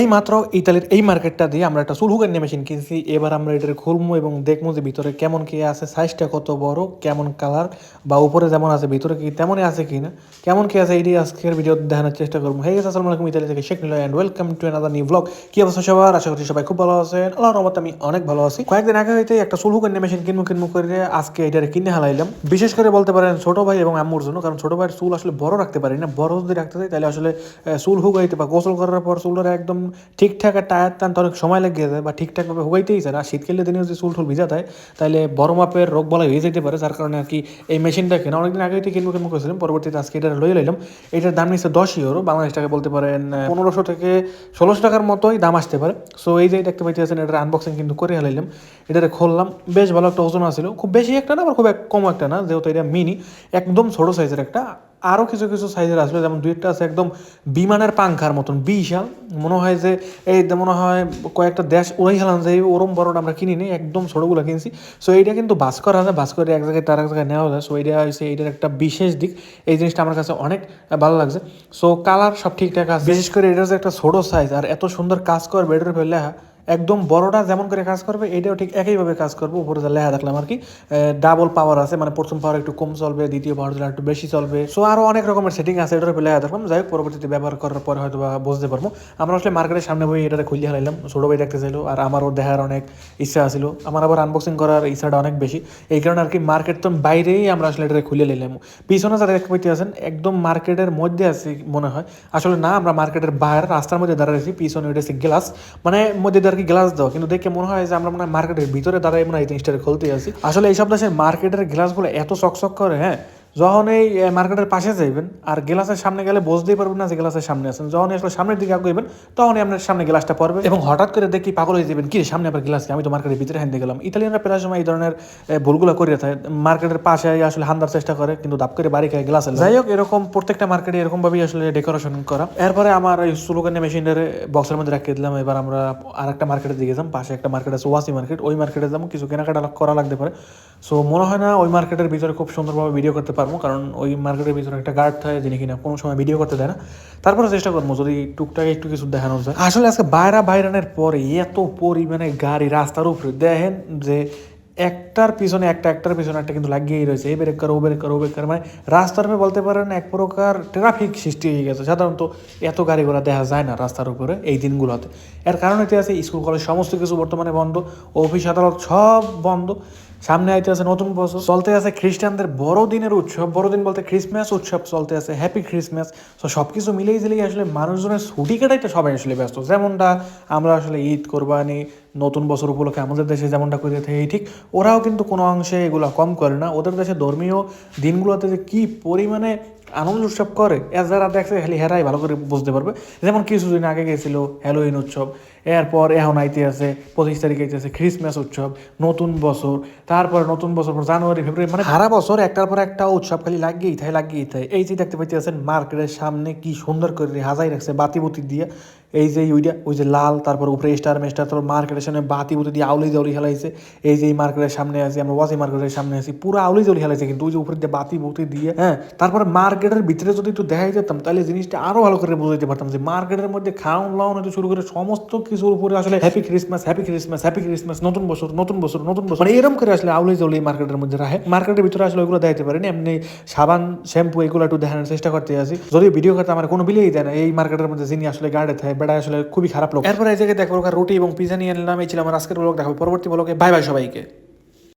এই মাত্র ইতালির এই মার্কেটটা দিয়ে আমরা একটা চুল হুগার মেশিন কিনছি। এবার আমরা এটার খুলবো এবং দেখব যে ভিতরে কেমন কি আছে সাইজটা কত বড়, কেমন কালার বা উপরে যেমন আছে, ভিতরে কি তেমনই আছে কি না কেমন কি আছে এটি আজকের ভিডিও দেখানোর চেষ্টা করব। হয়ে আসসালামু আলাইকুম, ইতালি থেকে Sheikh Nil and welcome to another new blog কি অবস্থা সবার? আশা করছি সবাই খুব ভালো আছেন। আল্লাহ রহমত আমি অনেক ভালো আছি। কয়েকদিন আগে হইতে একটা চুল হুগার মেশিন কিনবো কিনবো করে আজকে এটারে কিনে হালাইলাম। বিশেষ করে বলতে পারেন ছোট ভাই এবং আম্মুর জন্য, কারণ ছোট ভাইয়ের চুল আসলে বড় রাখতে পারি না। বড় যদি রাখতে চাই, তাহলে আসলে চুল হুগাইতে বা গোসল করার পর চুলটা একদম ঠিকঠাক টায়ার টানতে অনেক সময় লেগে যায় বা ঠিকঠাকভাবে হুগাইতেই না। আর শীতকালে দিনে যদি চুল টুল ভিজা যায় তাহলে বড় মাপের রোগ বলা হয়ে যেতে পারে, যার কারণে আর কি এই মেশিনটা কেনা। অনেকদিন আগে কিনবো কিনবো করেছিলাম, পরবর্তীতে আজকে এটা লয়ে লাইলাম। এটার দাম নিচ্ছে দশ ইউরো বাংলাদেশ টাকা বলতে পারেন পনেরোশো থেকে ষোলোশো টাকার মতোই দাম আসতে পারে। সো এই যে দেখতে পাইতেছেন, এটার আনবক্সিং কিন্তু করে হালাইলাম এটারে খুললাম, বেশ ভালো একটা ওজন আছিল। খুব বেশি একটা না, আবার খুব কম একটা না, যেহেতু এটা মিনি একদম ছোট সাইজের একটা। আরও কিছু কিছু সাইজের আসবে যেমন দুই একটা আছে একদম বিমানের পাংখার মতন, বিশাল। মনে হয় যে এই মনে হয় কয়েকটা দেশ ওরাই হেলান যে ওরম বড়টা আমরা কিনি নি, একদম ছোটোগুলো কিনছি। সো এইটা কিন্তু বাস করা যায় বাস করে এক জায়গায় তার এক জায়গায় নেওয়া যায়। সো এইটা হচ্ছে এইটার একটা বিশেষ দিক। এই জিনিসটা আমার কাছে অনেক ভালো লাগছে। সো কালার সব ঠিকঠাক আছে। বিশেষ করে এটা যে একটা ছোটো সাইজ আর এত সুন্দর কাজ করবে এটার ফেলে একদম বড়টা যেমন করে কাজ করবে, এটাও ঠিক একইভাবে কাজ করবে, উপরে যা লেখা দেখলাম আর কি। ডাবল পাওয়ার আছে মানে প্রথম পাওয়ার একটু কম চলবে, দ্বিতীয় পাওয়ার একটু বেশি চলবে। সো আরও অনেক রকমের সেটিং আছে, এটার উপরে লেখা দেখলাম। যাই হোক, পরবর্তীতে ব্যবহার করার পরে হয়তো বা বুঝতে পারব। আমরা আসলে মার্কেটের সামনে বই এটা খুলিয়ে হারাইলাম, ছোটো ভাই দেখতে চাইলো, আর আমারও দেখার অনেক ইচ্ছা আছিল। আমার আবার আনবক্সিং করার ইচ্ছাটা অনেক বেশি। এই কারণে আর কি মার্কেট তো বাইরেই আমরা আসলে এটা খুলে নিলাম। পিছনে যারা দেখতে পাইতে আছেন, একদম মার্কেটের মধ্যে আছি মনে হয়। আসলে না, আমরা মার্কেটের বাইরে, রাস্তার মধ্যে দাঁড়াইছি পিছনে উঠেছি গ্লাস মানে মধ্যে আর কি গ্লাস দেওয়া কিন্তু দেখে মনে হয় যে আমরা মানে মার্কেটের ভিতরে দাঁড়াই মনে হয় এই জিনিসটা খুলতে আছি। আসলে এইসব দেশের মার্কেটের গ্লাসগুলো এত চকচক করে হ্যাঁ? যখন এই মার্কেটের পাশে যাইবেন, আর গ্লাসের সামনে গেলে বুঝতেই পারবেন না যে গ্লাসের সামনে আছেন। যখন আসলে সামনের দিকে আগাইবেন, তখনই আপনার সামনে গ্লাসটা পড়বে। এবং হঠাৎ করে দেখি পাগল হয়ে যাবেন কি সামনে আবার গ্লাস আমি তো মার্কেটের ভিতরে হ্যান্ডে গেলাম। ইতালিয়ানরা প্রায় সময় এই ধরনের ভুলগুলো করে থাকে। মার্কেটের পাশে আসলে হান্দার চেষ্টা করে, কিন্তু দাপ করে বাড়ি খায় গ্লাস যাই হোক, এরকম প্রত্যেকটা মার্কেটে এরকমভাবেই আসলে ডেকোরেশন করা। এরপরে আমার এই স্লোগানের মেশিনের বক্সের মধ্যে রাখিয়ে দিলাম। এবার আমরা আর একটা মার্কেটের দিকে যাম। পাশে একটা মার্কেট আছে, ওয়াসি মার্কেট। ওই মার্কেটে যাব। কিছু কেনাকাটা করা লাগতে পারে। সো মনে হয় না ওই মার্কেটের ভিতরে খুব সুন্দরভাবে ভিডিও করতে পারব, কারণ ওই মার্কেটের ভিতরে একটা গার্ড থাকে যিনি কিনা কোনো সময় ভিডিও করতে দেয় না। তারপরে চেষ্টা করব, যদি টুকটাক একটু কিছু দেখানো যায়। আসলে আজকে বাইরা বাইরানের পরে এত পরিমাণে গাড়ি রাস্তার উপরে, দেখেন যে একটার পিছনে একটা, একটার পিছনে একটা কিন্তু লাগিয়েই রয়েছে। এই ব্রেক করো, ও ব্রেক করো, ও ব্রেক করো মানে রাস্তার উপরে বলতে পারেন এক প্রকার ট্রাফিক সৃষ্টি হয়ে গেছে। সাধারণত এত গাড়ি ঘোড়া দেখা যায় না রাস্তার উপরে এই দিনগুলোতে। এর কারণ এতে আছে, স্কুল, কলেজ সমস্ত কিছু বর্তমানে বন্ধ, অফিস, আদালত সব বন্ধ। সামনে আইতে আছে নতুন বছর। চলতে আছে খ্রিস্টানদের বড়দিনের উৎসব। বড়দিন বলতে ক্রিসমাস উৎসব চলতে আছে হ্যাপি ক্রিসমাস তো সব কিছু মিলেই দিলেই আসলে মানুষজনের ছুটি কাটাইতে সবাই আসলে ব্যস্ত। যেমনটা আমরা আসলে ঈদ, কোরবানি, নতুন বছর উপলক্ষে আমাদের দেশে যেমনটা করে থাকি ঠিক ওরাও কিন্তু কোনো অংশে এগুলো কম করে না। ওদের দেশে ধর্মীয় দিনগুলোতে যে কী পরিমাণে আনন্দ উৎসব করে যারা দেখছে খালি হেরাই ভালো করে বুঝতে পারবে। যেমন কিছুদিন আগে গেছিল হ্যালোইন উৎসব। এরপর এখন আইতে আছে, পঁচিশ তারিখ আইতে আছে খ্রিসমাস উৎসব, নতুন বছর, তারপর নতুন বছর পর জানুয়ারি, ফেব্রুয়ারি মানে সারা বছর একটার পর একটা উৎসব খালি লাগিয়েই থাকে লাগিয়েই থাকে। এই যে দেখতে পাইতে আছেন মার্কেটের সামনে কি সুন্দর করে হাজাই রাখছে বাতি বুতি দিয়ে। এই যে ওইটা, ওই যে লাল, তারপর উপরে স্টার মেস্টার, তারপর মার্কেটের সামনে বাতি বুতি দিয়ে আউলি জাউলি খেলাইছে এই যে এই মার্কেটের সামনে আছি, আমরা ওয়াসি মার্কেটের সামনে আছি, পুরো আউলি জাউলি খেলাইছে কিন্তু, ওই যে উপরে দিয়ে বাতি বুতি দিয়ে হ্যাঁ। তারপরে মার্কেটের ভিতরে যদি একটু দেখাই যেতাম, তাহলে জিনিসটা আরও ভালো করে বুঝাইতে পারতাম যে মার্কেটের মধ্যে খাওয়ান লাউন শুরু করে সমস্ত কিছুর উপরে আসলে happy Christmas happy Christmas happy Christmas নতুন বছর নতুন বছর নতুন বছর। মানে এরকম করে আসলে আউলি এই মার্কেটের মধ্যে রাখে। মার্কেটের ভিতরে আসলে ওইগুলো দেখাইতে পারেনি। এমনি সাবান শ্যাম্পু এগুলো একটু দেখানোর চেষ্টা করতে আসি যদি ভিডিও করতে আমার কোনো বিলেই দেয় না, এই মার্কেটের মধ্যে যিনি আসলে গার্ডে থাকে বেড়া আসলে খুবই খারাপ লোক। এরপরে এই জায়গায় দেখো রুটি এবং পিজা নিয়ে নিলাম এই ছিল আমার আজকের ব্লগ দেখো পরবর্তী ব্লগে বাই বাই সবাইকে।